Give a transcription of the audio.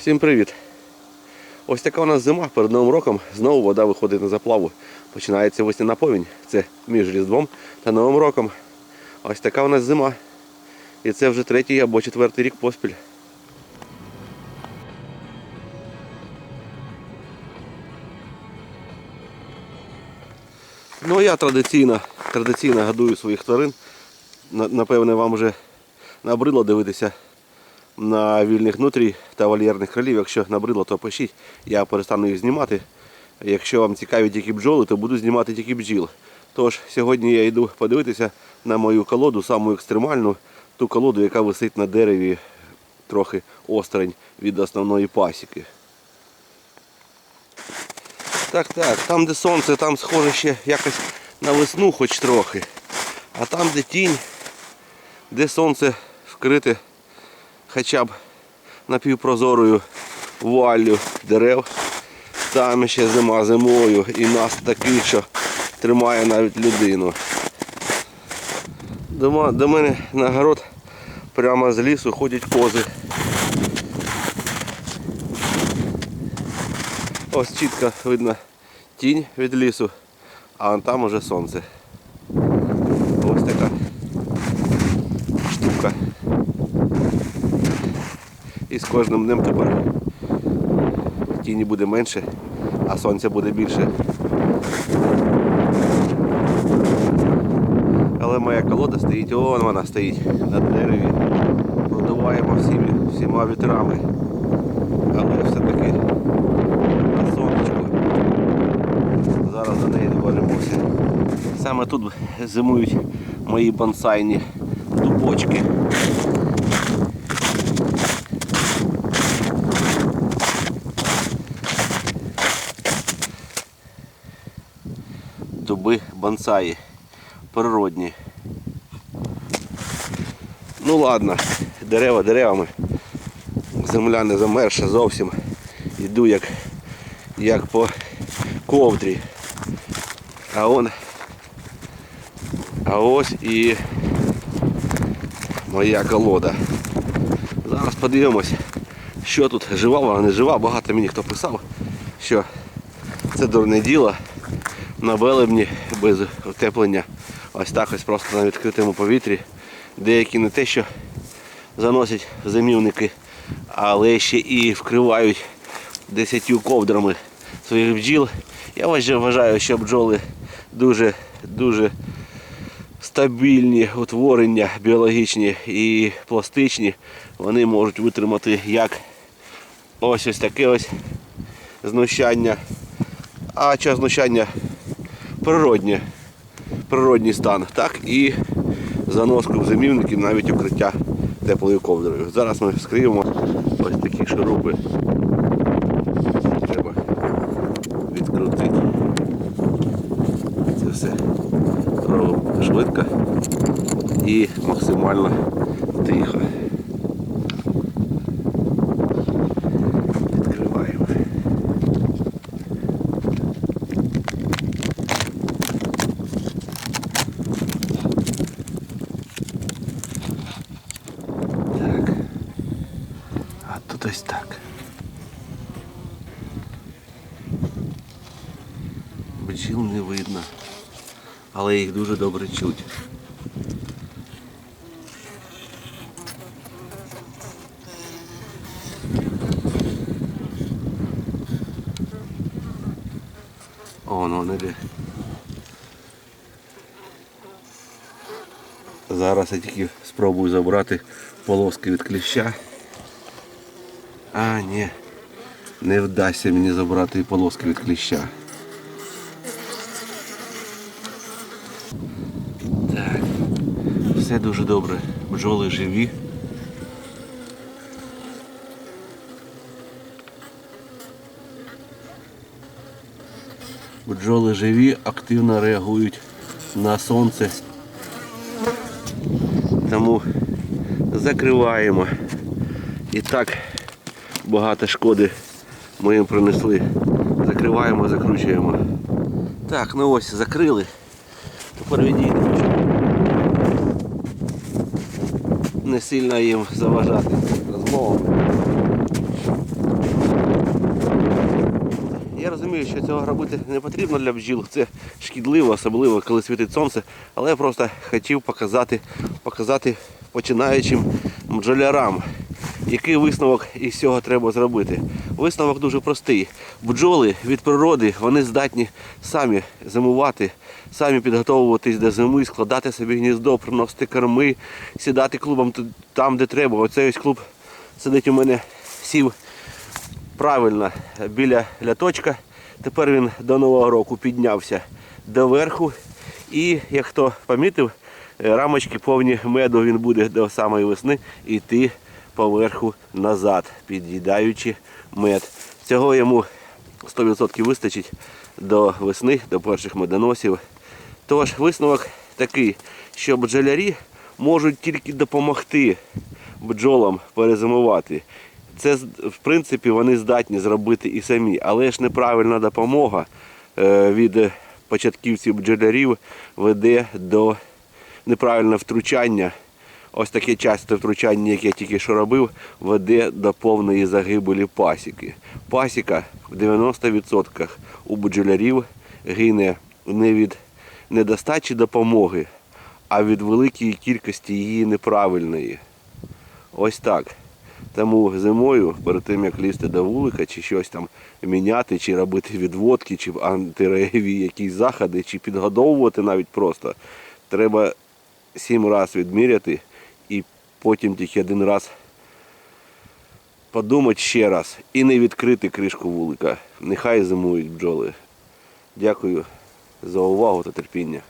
Всім привіт! Ось така у нас зима перед Новим роком. Знову вода виходить на заплаву. Починається весняна повінь. Це між Різдвом та Новим роком. Ось така у нас зима. І це вже третій або четвертий рік поспіль. Ну я традиційно, традиційно годую своїх тварин. Напевне, вам вже набридло дивитися на вільних нутрій та вольєрних кролів. Якщо набридло, то пишіть, я перестану їх знімати. Якщо вам цікаві тільки бджоли, то буду знімати тільки бджіл. Тож сьогодні я йду подивитися на мою колоду, саму екстремальну, ту колоду, яка висить на дереві трохи осторонь від основної пасіки. Так, так, там де сонце, там схоже ще якось на весну хоч трохи. А там, де тінь, де сонце вкрите хоча б напівпрозорою вуаллю дерев. Там ще зима зимою і нас такий, що тримає навіть людину. До, до мене на город прямо з лісу ходять кози. Ось чітко видно тінь від лісу, а там уже сонце. Ось така штука. З кожним днем тепер тіні буде менше, а сонця буде більше. Але моя колода стоїть, вон вона стоїть на дереві. Продуваємо всіми, всіма вітрами. Але все-таки на сонечко. Зараз до неї доберемося. Саме тут зимують мої бонсайні дубочки. Дуби бонсаї природні. Ну ладно, дерева деревами. Земля не замерша зовсім. Йду як, як по ковдрі. А он а ось і моя колода. Зараз подивимось, що тут жива, вона не жива. Багато мені хто писав, що це дурне діло на велебні без утеплення. Ось так ось просто на відкритому повітрі. Деякі не те, що заносять зимівники, але ще і вкривають десятью ковдрами своїх бджіл. Я вважаю- що бджоли дуже дуже стабільні утворення біологічні і пластичні. Вони можуть витримати як ось ось таке ось знущання. А час знущання природнє, природній стан, так і заноску в зимівників, навіть укриття теплою ковдрою. Зараз ми вскриємо ось такі шурупи. Треба відкрутити. Це все швидко і максимально тихо. Відкриваємо. Так. А тут ось так. Бджіл не видно, але їх дуже добре чуть. О, вони де. Зараз я тільки спробую забрати полоски від кліща. А, ні. Не вдасться мені забрати полоски від кліща. Так. Все дуже добре. Бджоли живі. Бджоли живі, активно реагують на сонце. Тому закриваємо. І так багато шкоди ми їм принесли. Закриваємо, закручуємо. Так, ну ось закрили. Тепер відійдемо. Не сильно їм заважати розмовами. Я розумію, що цього робити не потрібно для бджіл, це шкідливо, особливо коли світить сонце, але я просто хотів показати, показати починаючим бджолярам який висновок із цього треба зробити. Висновок дуже простий. Бджоли від природи вони здатні самі зимувати, самі підготовуватись до зими, складати собі гніздо, приносити корми, сідати клубом там, де треба. Оцей ось клуб сидить у мене сів правильно біля ляточка. Тепер він до Нового року піднявся доверху. І, як хто помітив, е, рамочки повні меду він буде до самої весни йти поверху назад, під'їдаючи мед. Цього йому 100% вистачить до весни, до перших медоносів. Тож висновок такий, що бджолярі можуть тільки допомогти бджолам перезимувати. Це в принципі вони здатні зробити і самі, але ж неправильна допомога е, від початківців бджолярів веде до неправильного втручання. Ось таке часте втручання, яке я тільки що робив, веде до повної загибелі пасіки. Пасіка в 90% у бджолярів гине не від недостачі допомоги, а від великої кількості її неправильної. Ось так. Тому зимою, перед тим як лізти до вулика, чи щось там міняти, чи робити відводки, чи антиреєві якісь заходи, чи підгодовувати навіть просто, треба сім разів відміряти потім тільки один раз подумати ще раз і не відкрити кришку вулика. Нехай зимують бджоли. Дякую за увагу та терпіння.